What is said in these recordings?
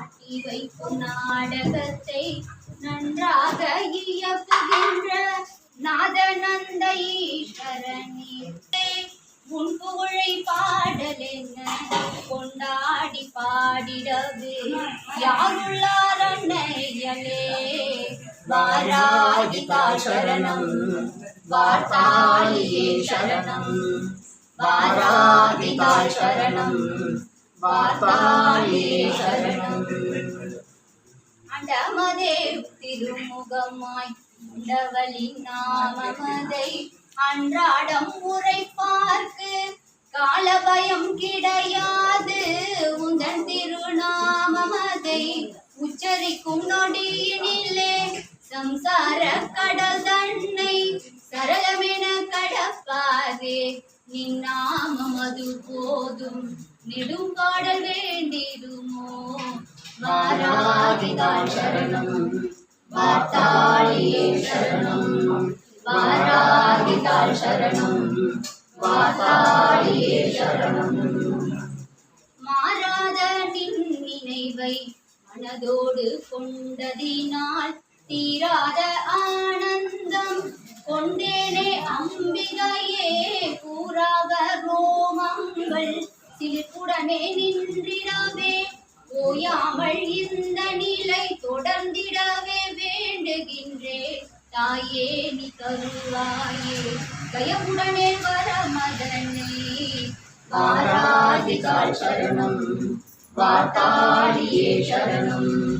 ஆட்டி வைக்கும் நாடகத்தை நன்றாக இயக்குகின்ற நாதநந்த ஈஸ்வரனே உன் புகழை பாடலென்ன கொண்டாடி பாடிடவே. யாருள்ளார் அன்னையலே வாராகிதா சரணம் வார்த்தாளியே சரணம். வாராகிதா சரணம் அண்டமதே திருமுகமாய் உண்டவளின் நாமமதை அன்றாடம் உரைப்பார்க்கு. காலபயம் கிடையாது. உந்தன் திருநாமமதை உச்சரிக்கும் நொடியினிலே. சம்சார கடல் தன்னை சரளமென கடப்பாதே நின் நாமம் அது போதும். நெடுங்காடல் வேண்டிடுமோ வாராதிதான் சரணம். வாத்தாளியே சரணம். வாராதிதாள் சரணம். வாத்தாளியே சரணம். மாறாத நின் நினைவை மனதோடு கொண்டதினால் தீராத ஆனந்தம். ரோமங்கள் சிலிப்புடனே நின்றிடவே ஓயாமல் இந்த நிலை தொடர்ந்திடவே வேண்டுகின்றேன். தாயே நீ கருவாயே தயவுடனே வர மதனே வாராதிகால் சரணம். வார்த்தாளியே சரணம்.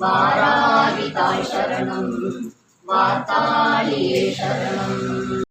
வாராதிகால் சரணம். வார்த்தாளியே சரணம்.